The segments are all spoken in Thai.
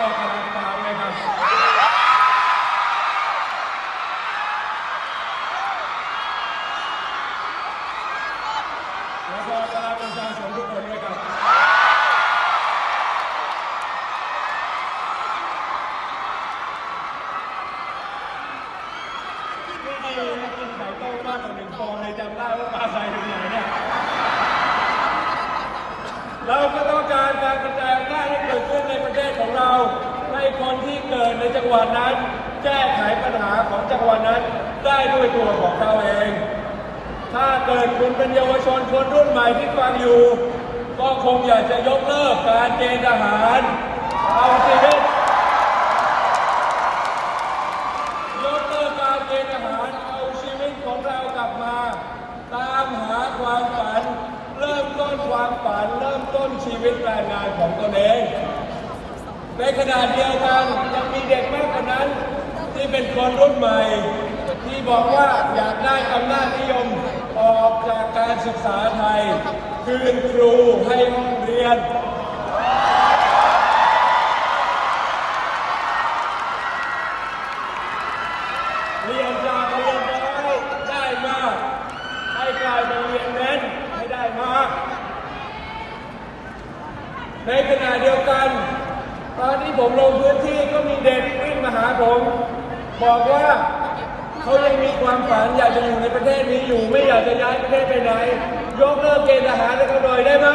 ก็กำลังฟตุ้งต่เยกิต้มมากกว่หนึ่งฟองเลจำได้ว่าปลาใสยู่ไหเนี่ยแล้วก็ จายอำนาจให้เกิดขึ้นในประเทศของเรา ให้คนที่เกิดในจังหวัดนั้น แก้ไขปัญหาของจังหวัดนั้น ได้ด้วยตัวของเขาเอง ถ้าเกิดคุณเป็นเยาวชนคนรุ่นใหม่ที่ฟังอยู่ ก็คงอยากจะยกเลิกการเกณฑ์ทหาร เอาชีวิตยกเลิกการเกณฑ์ทหารเอาชีวิตของเรากลับมา ตามหาความฝัน เริ่มต้นความฝันเริ่ ต้นชีวิตการงานของตนเอง ในขณะเดียวกันยังมีเด็กมากกว่านั้น ที่เป็นคนรุ่นใหม่ ที่บอกว่าอยากได้อำนาจนิยมออกจากการศึกษาไทย คืนครูให้ห้องเรียนเรียนจากเรียนน้อยได้มาก ให้กลายเป็นเรียนเน้นให้ได้มาก ในขณะเดียวกัน ตอนที่ผมลงพื้นที่ก็มีเด็กวิ่งมาหาผม บอกว่าเขายังมีความฝันอยากจะอยู่ในประเทศนี้อยู่ ไม่อยากจะย้ายประเทศไปไหน ยกเลิกเกณฑ์ทหารให้เขาหน่อยได้ไหม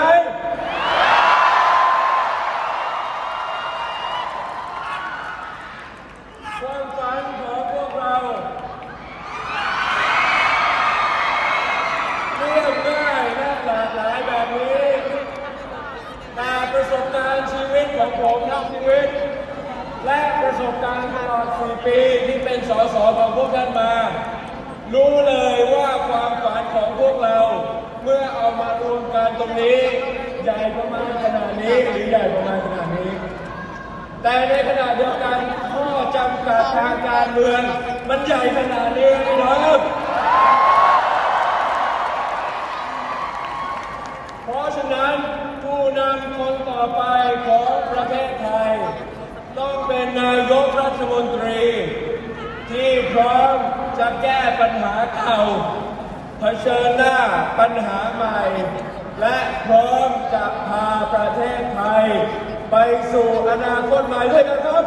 ความฝันของพวกเรา เรียบง่ายและหลากหลายแบบนี้ แต่ประสบการณ์ชีวิต ของผมทั้งชีวิต และประสบการณ์ตลอด 4 ปีที่เป็นสสของพวกท่านมา รู้เลยว่าความฝันของพวกเรา เมื่อเอามารวมกันตรงนี้ ใหญ่ประมาณขนาดนี้หรือใหญ่ประมาณขนาดนี้ แต่ในขณะเดียวกันข้อจำกัดทางการเมืองมันใหญ่ขนาดนี้พี่น้อง เพราะฉะนั้นผู้นำ คนต่อไปของประเทศไทย ต้องเป็นนายกรัฐมนตรี ที่พร้อมจะแก้ปัญหาเก่าเผชิญหน้าปัญหาใหม่ และพร้อมจะพาประเทศไทย ไปสู่อนาคตใหม่ด้วยกันครับ